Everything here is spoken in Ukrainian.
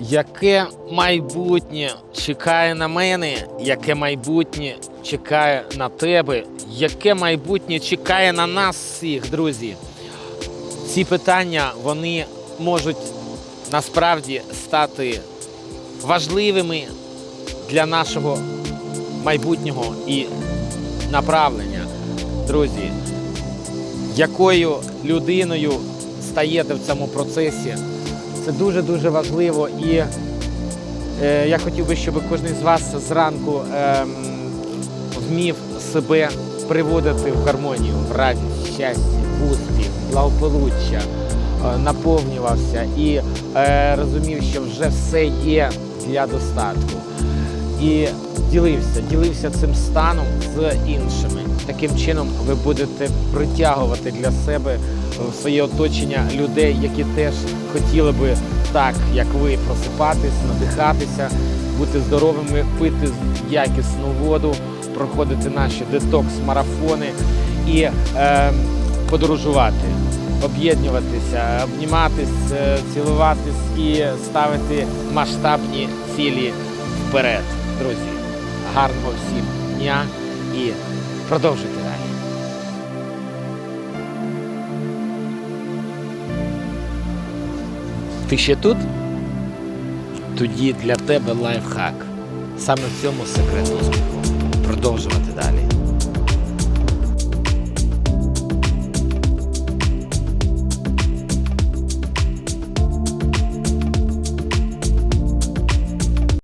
Яке майбутнє чекає на мене, яке майбутнє чекає на тебе, яке майбутнє чекає на нас всіх, друзі? Ці питання вони можуть насправді стати важливими для нашого майбутнього і направлення. Друзі, якою людиною стаєте в цьому процесі, це дуже-дуже важливо. І е, я хотів би, щоб кожен з вас зранку е, вмів себе приводити в гармонію, в радість, щастя, в успіх, благополуччя, е, наповнювався і е, розумів, що вже все є для достатку. І ділився, ділився цим станом з іншими. Таким чином ви будете притягувати для себе в своє оточення людей, які теж хотіли би так, як ви, просипатись, надихатися, бути здоровими, пити якісну воду, проходити наші детокс-марафони і е, подорожувати, об'єднуватися, обніматись, е, цілуватись і ставити масштабні цілі вперед. Друзі, гарного всім дня і продовжуйте далі. Ти ще тут? Тоді для тебе лайфхак. Саме в цьому секрет успіху. Продовжувати